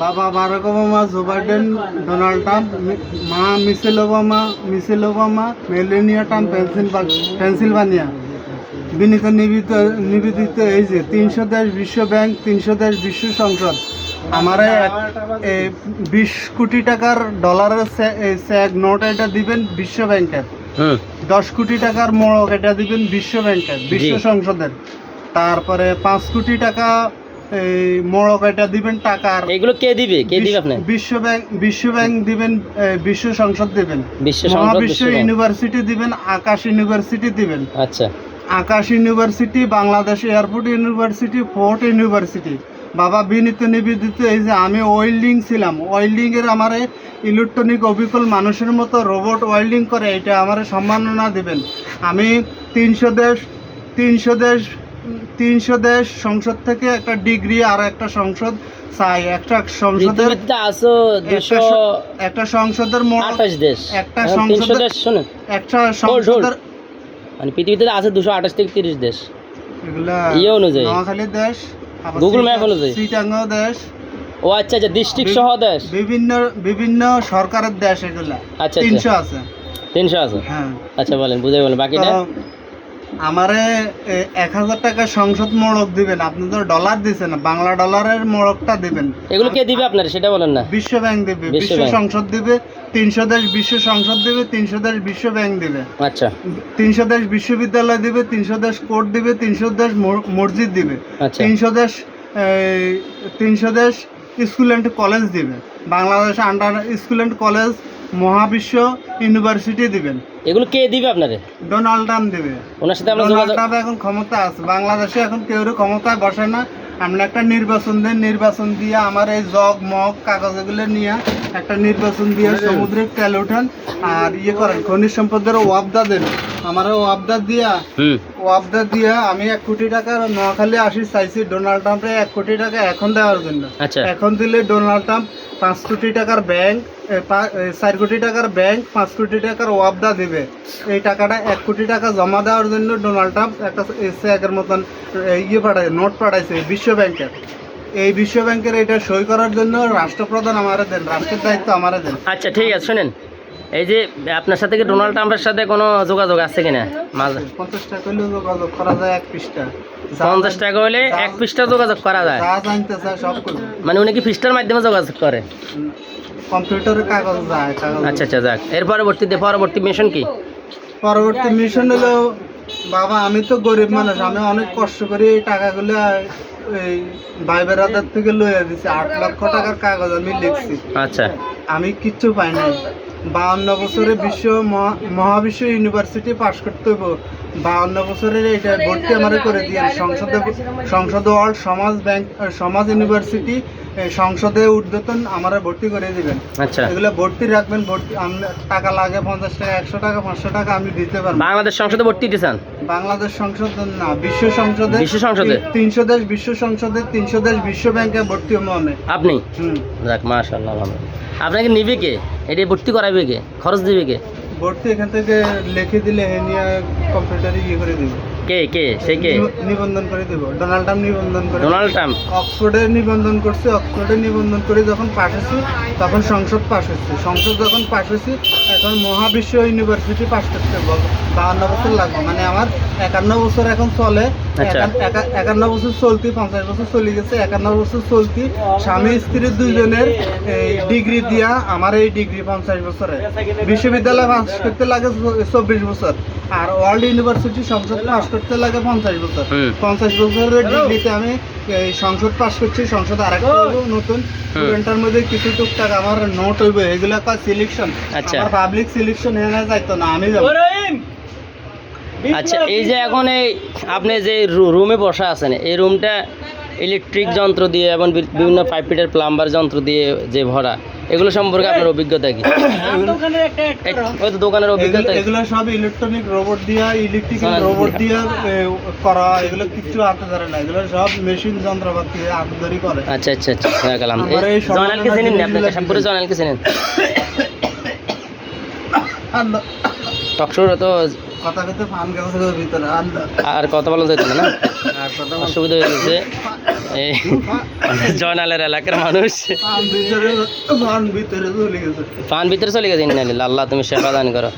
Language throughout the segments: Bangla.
বাবা Barack Obama Joe Biden Donald Trump মা Michelle Obama Michelle Obama Melania Trump পেনসিলভা- Pennsylvania. বিনীত নিবেদিত নিবেদিত এই যে তিনশো দেশ বিশ্ব ব্যাংক তিনশো দেশ বিশ্ব সংসদ। আমার বিশ কোটি টাকার ডলারের চেক নোট এটা দিবেন বিশ্ব ব্যাংকের। দশ কোটি টাকার মোড়ক এটা দিবেন বিশ্ব ব্যাংকের বিশ্ব সংসদের। তারপরে পাঁচ কোটি টাকা এই মোড়ক এটা দিবেন টাকার এগুলো কে দিবে? কে দিবে আপনি বিশ্ব ব্যাংক বিশ্ব ব্যাংক দিবেন বিশ্ব সংসদ দিবেন। বিশ্ব সংসদ মহাবিশ্ব ইউনিভার্সিটি দিবেন আকাশ ইউনিভার্সিটি দিবেন। আচ্ছা। Akash university Bangladesh airport university fort university. বাবা বিনীত নিবেদিত এই যে আমি ওয়েল্ডিং ছিলাম। ওয়েল্ডিং এর আমার ইলেকট্রনিক অবিকল মানুষের মতো রোবট ওয়েল্ডিং করে এটা আমার সম্মাননা দিবেন। আমি তিনশো দেশ তিনশো দেশ তিনশো দেশ সংসদ থেকে একটা ডিগ্রি আর একটা সংসদ চাই। একটা সংসদের একটা সংসদের দেশ। একটা সংসদের- দেশ একটা সংসদের মানে পৃথিবীতে আছে দুশো আঠাশ থেকে তিরিশ দেশ। এগুলা ইয়ে অনুযায়ী। নোয়াখালী দেশ চিটা- map অনুযায়ী। চিটাঙ্গ দেশ। ও আচ্ছা আচ্ছা ডিস্ট্রিক্ট সহ দেশ। বিভিন্ন বিভিন্ন সরকারের দেশ এগুলা। আচ্ছা তিনশো আচ্ছা আছে। তিনশো আছে? হ্যাঁ। আচ্ছা বলেন বুঝে বলেন। বাকিটা? আমারে এক হাজার টাকা সংসদ মোড়ক দিবেন। আপনি তো ডলার দিচ্ছেন বাংলা ডলারের মোড়কটা দিবেন। এগুলো কে দিবে আপনার? সেটা বলেন না। বিশ্ব ব্যাংক দিবে বিশ্ব সংসদ দিবে তিনশো দেশ বিশ্ব সংসদ দিবে তিনশো দেশ বিশ্ব ব্যাংক দিবে। আচ্ছা। তিনশো দেশ বিশ্ববিদ্যালয় দিবে তিনশো দেশ কোর্ট দিবে তিনশো দেশ মসজিদ দিবে। আচ্ছা। তিনশো দেশ তিনশো দেশ স্কুল অ্যান্ড কলেজ দিবে। Bangladesh under school and college মহাবিশ্ব ইউনিভার্সিটি দিবেন। এগুলো কে দিবে আপনারে? ডোনাল্ড ট্রাম্প দিবে। ওনার সাথে আমরা ডোনাল্ড যোগাযোগ ট্রাম্প এখন ক্ষমতা আছে। বাংলাদেশে এখন কেউ ক্ষমতায় বসে না। আমরা একটা নির্বাচন দেন। নির্বাচন দিয়ে আমার এই জগ মগ কাগজ এগুলো নিয়ে একটা নির্বাচন দিয়ে সমুদ্রে তেল উঠান আর ইয়ে করেন। খনিজ সম্পদের ওয়াবদা দেন। আমার ওয়াবদা দিয়া হুম। ওয়াবদা দিয়া আমি এক কোটি টাকার নোয়াখালী আসি চাইছি ডোনাল্ড ট্রাম্পে এক কোটি টাকা এখন দেওয়ার জন্য। আচ্ছা। এখন দিলে ডোনাল্ড ট্রাম্প পাঁচ কোটি টাকার ব্যাংক চার কোটি টাকার ব্যাংক পাঁচ কোটি টাকার ওয়াবদা দিবে। এই টাকাটা এক কোটি টাকা জমা দেওয়ার জন্য ডোনাল্ড ট্রাম্প একটা চেকের মতন ইয়ে পাঠায় নোট পাঠাইছে বিশ্ব ব্যাংকের এই বিশ্ব ব্যাংকের এটা সই করার জন্য রাষ্ট্রপ্রধান আমারে দেন রাষ্ট্রের দায়িত্ব আমারে দেন। আচ্ছা ঠিক আছে শুনেন। এই যে আপনার সাথে কি ডোনাল্ড ট্রাম্পের সাথে কোনো যোগাযোগ আছে কিনা? মাঝে পঞ্চাশ টাকা হলেও যোগাযোগ করা যায় এক পৃষ্ঠা। পঞ্চাশ টাকা হলে এক পৃষ্ঠা যোগাযোগ করা যায়? মানে উনি কি পৃষ্ঠার মাধ্যমে যোগাযোগ করে? কম্পিউটারে কাগজ যায় আচ্ছা আচ্ছা যাক। এর পরবর্তীতে পরবর্তী মিশন কি? পরবর্তী মিশন হলো বাবা আমি তো গরিব মানুষ আমি অনেক কষ্ট করে এই টাকাগুলো এই ভাই বেড়াদার থেকে লইয়া দিছি। আট লক্ষ টাকার কাগজ আমি লিখছি। আচ্ছা। আমি কিচ্ছু পাই নাই। বাউন্ন বছরে বিশ্ব মহা- মহাবিশ্ব ইউনিভার্সিটি পাশ করতে হইব। বাউন্ন বছরের এটা ভর্তি আমার করে দিয়ে সংসদ সংসদ ওয়ার্ল্ড সমাজ ব্যাংক সমাজ ইউনিভার্সিটি সংসদে ঊর্ধ্বতন আমার ভর্তি করে দিবেন। আচ্ছা। এগুলো ভর্তি রাখবেন ভর্তি টাকা লাগে পঞ্চাশ টাকা একশো টাকা পাঁচশো টাকা আমি দিতে পারব। বাংলাদেশ সংসদে ভর্তি দিতে চান বাংলাদেশ সংসদ না বিশ্ব সংসদে বিশ্ব সংসদে? তিনশো দেশ বিশ্ব সংসদে তিনশো দেশ বিশ্ব ব্যাংকে ভর্তি হব আমি। আপনি? হুম। যাক মাশাল্লাহ ভালো। আপনাকে নিবে কে? এটা ভর্তি করাবে কে? খরচ দিবে কে? ভর্তি এখান থেকে লিখে দিলে হে নিয়ে কম্পিউটারে ইয়ে করে দিব। কে কে সে কে? নিবন্ধন করে দিব। ডোনাল্ড ট্রাম্প নিবন্ধন করে ডোনাল্ড ট্রাম্প অক্সফোর্ডে নিবন্ধন করছে অক্সফোর্ডে নিবন্ধন করে যখন পাশ হয়েছি তখন সংসদ পাশ হয়েছে। সংসদ যখন পাশ হয়েছি এখন মহাবিশ্ব ইউনিভার্সিটি পাশ করতে বাহান্ন বছর লাগবে। মানে আমার একান্ন বছর এখন চলে। আচ্ছা। একান- একা- একান্ন বছর চলতি পঞ্চাশ বছর চলে গেছে। একান্ন বছর চলতি স্বামী স্ত্রীর দুইজনের এই ডিগ্রি দিয়া আমার এই ডিগ্রি পঞ্চাশ বছরে। বিশ্ববিদ্যালয় পাস করতে লাগে চব্বিশ বছর। আর ওয়ার্ল্ড ইউনিভার্সিটি সংসদ পাস করতে লাগে পঞ্চাশ বছর। পঞ্চাশ বছরের ডিগ্রিতে আমি সংসদ পাস করছি সংসদ আরেকটা হইবো নতুন। স্টুডেন্টের মধ্যে কিছু টুকটাক আমার নোট হইবে এগুলো একটা সিলেকশন আচ্ছা। আমার পাবলিক সিলেকশন এনে যাইতো না আমি যাব। আচ্ছা এই যে এখন এই আপনি যে রুমে বসা আছেন এই রুমটা ইলেকট্রিক যন্ত্র দিয়ে এবং বিভিন্ন পাইপ ফিটের প্লাম্বার যন্ত্র দিয়ে যে ভরা এগুলো সম্পর্কে আপনার অভিজ্ঞতা কি? এই- ওই তো দোকানের অভিজ্ঞতা এগুলো- সব ইলেকট্রনিক রোবট দিয়া ইলেকট্রিক্যাল হ্যাঁ। রোবট দিয়া করা এগুলো কিচ্ছু হাতে ধরে না। এগুলো সব মেশিন যন্ত্রপাতি হাত ধরি করে। আচ্ছা আচ্ছা আচ্ছা হয়ে গেলাম জয়নালকে চিনেন আপনি? কাশামপুরে জয়নালকে চিনেন? টকশোর তো ফান আর কথা বলা যেত না? অসুবিধা হয়ে গেছে। এই জয়নালের এলাকার মানুষ। ফান ভিতরে চলে গেছে। পান ভিতরে চলে গেছে ইন্নালিল্লাহ আল্লাহ তুমি সেবা দান করো।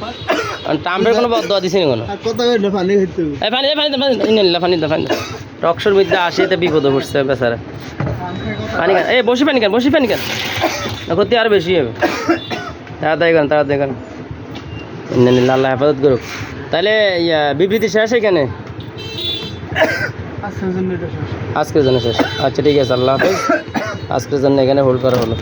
টামটার কোনো বদয়া দিছি নি কোনো? ইন্নালিল্লাহ পানি দে টকশোর মধ্যে আসে তো বিপদে পড়ছে বেচারা। ফান পানি কেন এই বসি পানি কেন বসি পানি কেন ক্ষতি আরও বেশি হবে। তাড়াতাড়ি করেন তাড়াতাড়ি করেন আল্লাহ হেফাজত করুক। তাহলে ইয়া, বিবৃতি শেষ এখানে? আজকের জন্য শেষ। আচ্ছা ঠিক আছে আল্লাহ হাফেজ। আজকের জন্য এখানে হোল্ড করা হলো।